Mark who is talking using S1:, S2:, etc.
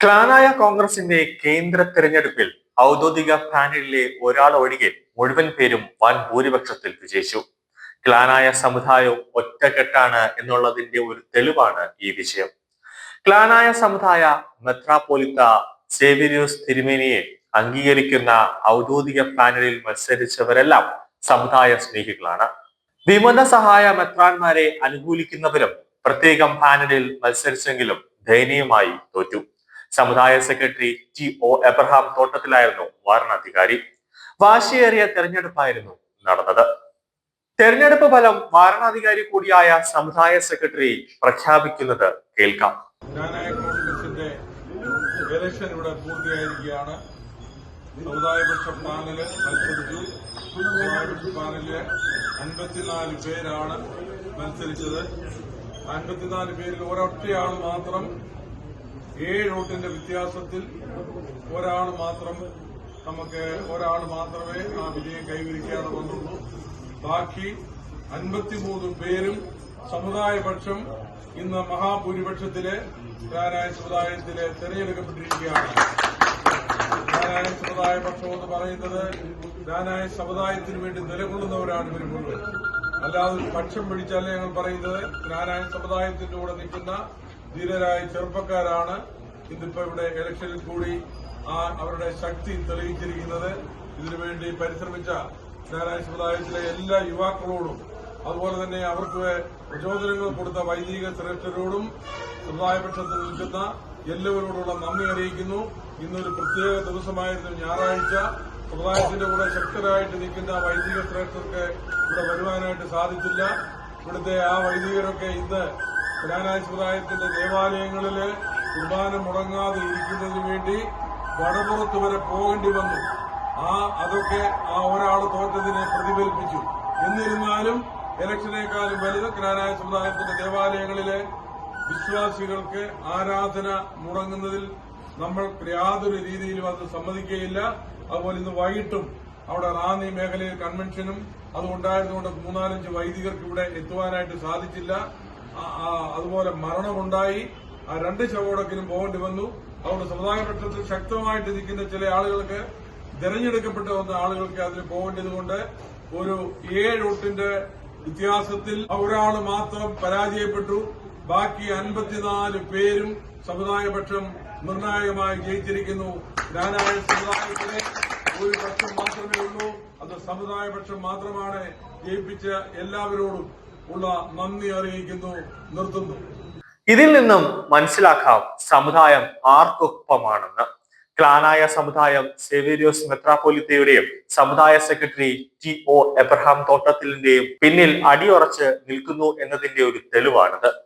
S1: ക്ലാനായ കോൺഗ്രസിന്റെ കേന്ദ്ര തെരഞ്ഞെടുപ്പിൽ ഔദ്യോഗിക പാനലിലെ ഒരാൾ ഒഴികെ മുഴുവൻ പേരും വൻ ഭൂരിപക്ഷത്തിൽ വിജയിച്ചു. ക്ലാനായ സമുദായവും ഒറ്റക്കെട്ടാണ് എന്നുള്ളതിന്റെ ഒരു തെളിവാണ് ഈ വിജയം. ക്ലാനായ സമുദായ മെത്രാപോലിത്ത സേവിരിയോസ് തിരുമേനിയെ അംഗീകരിക്കുന്ന ഔദ്യോഗിക പാനലിൽ മത്സരിച്ചവരെല്ലാം സമുദായ സ്നേഹികളാണ്. വിമത സഹായ മെത്രാന്മാരെ അനുകൂലിക്കുന്നവരും പ്രത്യേകം പാനലിൽ മത്സരിച്ചെങ്കിലും ദയനീയമായി തോറ്റു. സമുദായ സെക്രട്ടറി ജി ഒ എബ്രഹാം തോട്ടത്തിലായിരുന്നു വാരണാധികാരി വാശിയേറിയ തെരഞ്ഞെടുപ്പായിരുന്നു നടന്നത്. തെരഞ്ഞെടുപ്പ് ഫലം വാരണാധികാരി കൂടിയായ സമുദായ സെക്രട്ടറി പ്രഖ്യാപിക്കുന്നത് കേൾക്കാം.
S2: ഇലക്ഷൻ ഇവിടെ പൂർത്തിയായിരിക്കുകയാണ്. സമുദായപക്ഷ പാനൽ മത്സരിച്ചു. സമുദായപക്ഷ പാനലിൽ അൻപത്തിനാല് പേരാണ് മത്സരിച്ചത്. അൻപത്തിനാല് പേരിൽ ഒരൊറ്റയാൾ മാത്രം ഏഴ് വോട്ടിന്റെ വ്യത്യാസത്തിൽ ഒരാൾ മാത്രം നമുക്ക് ഒരാൾ മാത്രമേ ആ വിജയം കൈവരിക്കാതെ വന്നുള്ളൂ. ബാക്കി അൻപത്തിമൂന്ന് പേരും സമുദായപക്ഷം ഇന്ന് മഹാഭൂരിപക്ഷത്തിലെ ധാരായ സമുദായത്തിലെ തെരഞ്ഞെടുക്കപ്പെട്ടിരിക്കുകയാണ്. ധാരായ സമുദായ പക്ഷം എന്ന് പറയുന്നത് ധാരായ സമുദായത്തിന് വേണ്ടി നിലകൊള്ളുന്നവരാണ് ഇവർ അല്ലാതെ പക്ഷം പിടിച്ചല്ല ഞങ്ങൾ പറയുന്നത് ധാരായ സമുദായത്തിന്റെ കൂടെ നിൽക്കുന്ന ധീരരായ ചെറുപ്പക്കാരാണ് ഇന്നിപ്പോ ഇവിടെ ഇലക്ഷനിൽ കൂടി ആ അവരുടെ ശക്തി തെളിയിച്ചിരിക്കുന്നത്. ഇതിനുവേണ്ടി പരിശ്രമിച്ച ഞായറാഴ്ച സമുദായത്തിലെ എല്ലാ യുവാക്കളോടും അതുപോലെ തന്നെ അവർക്ക് പ്രചോദനങ്ങൾ കൊടുത്ത വൈദിക ശ്രേഷ്ഠരോടും സമുദായപക്ഷത്തിൽ നിൽക്കുന്ന എല്ലാവരോടുള്ള നന്ദി അറിയിക്കുന്നു. ഇന്നൊരു പ്രത്യേക ദിവസമായിരുന്നു ഞായറാഴ്ച. സമുദായത്തിന്റെ കൂടെ ശക്തരായിട്ട് നിൽക്കുന്ന വൈദിക ശ്രേഷ്ഠർക്ക് ഇവിടെ വരുവാനായിട്ട് സാധിച്ചില്ല. ഇവിടുത്തെ ആ വൈദികരൊക്കെ ഇന്ന് ജ്ഞാനായ സമുദായത്തിന്റെ ദേവാലയങ്ങളിൽ കുർബാന മുടങ്ങാതെ ഇരിക്കുന്നതിന് വേണ്ടി വടപുറത്ത് വരെ പോകേണ്ടി വന്നു. ആ അതൊക്കെ ആ ഒരാൾ തോറ്റതിനെ പ്രതിഫലിപ്പിച്ചു. എന്നിരുന്നാലും ഇലക്ഷനേക്കാളും വലുത് ജ്ഞാനായ സമുദായത്തിന്റെ ദേവാലയങ്ങളിലെ വിശ്വാസികൾക്ക് ആരാധന മുടങ്ങുന്നതിൽ നമ്മൾ യാതൊരു രീതിയിലും അത് സമ്മതിക്കുകയില്ല. അതുപോലെ ഇന്ന് വൈകിട്ടും അവിടെ റാന്നി മേഖലയിൽ കൺവെൻഷനും അതുണ്ടായിരുന്നുകൊണ്ട് മൂന്നാലഞ്ച് വൈദികർക്ക് ഇവിടെ എത്തുവാനായിട്ട് സാധിച്ചില്ല. അതുപോലെ മരണമുണ്ടായി. ആ രണ്ട് ശവോടക്കിനും പോകേണ്ടി വന്നു. അതുകൊണ്ട് സമുദായപക്ഷത്തിൽ ശക്തമായിട്ട് നിൽക്കുന്ന ചില ആളുകൾക്ക് തെരഞ്ഞെടുക്കപ്പെട്ട വന്ന ആളുകൾക്ക് അതിന് പോകേണ്ടതുകൊണ്ട് ഒരു ഏഴ് വോട്ടിന്റെ വ്യത്യാസത്തിൽ ഒരാൾ മാത്രം പരാജയപ്പെട്ടു. ബാക്കി അൻപത്തിനാല് പേരും സമുദായപക്ഷം നിർണായകമായി ജയിച്ചിരിക്കുന്നു. ഞാനായ സമുദായത്തിലെ ഒരു പക്ഷം മാത്രമേ ഉള്ളൂ. അത് സമുദായപക്ഷം മാത്രമാണ് ജയിപ്പിച്ച എല്ലാവരോടും ഉള്ള നന്ദി അറിയിക്കുന്നു നിർത്തുന്നു.
S1: ഇതിൽ നിന്നും മനസ്സിലാക്കാം സമുദായം ആർക്കൊപ്പമാണെന്ന്. ക്ലാനായ സമുദായം സെവേരിയോസ് മെത്രാപോലിത്തയുടെയും സമുദായ സെക്രട്ടറി ടി ഒ എബ്രഹാം തോട്ടത്തിലിന്റെയും പിന്നിൽ അടിയുറച്ച് നിൽക്കുന്നു എന്നതിന്റെ ഒരു തെളിവാണിത്.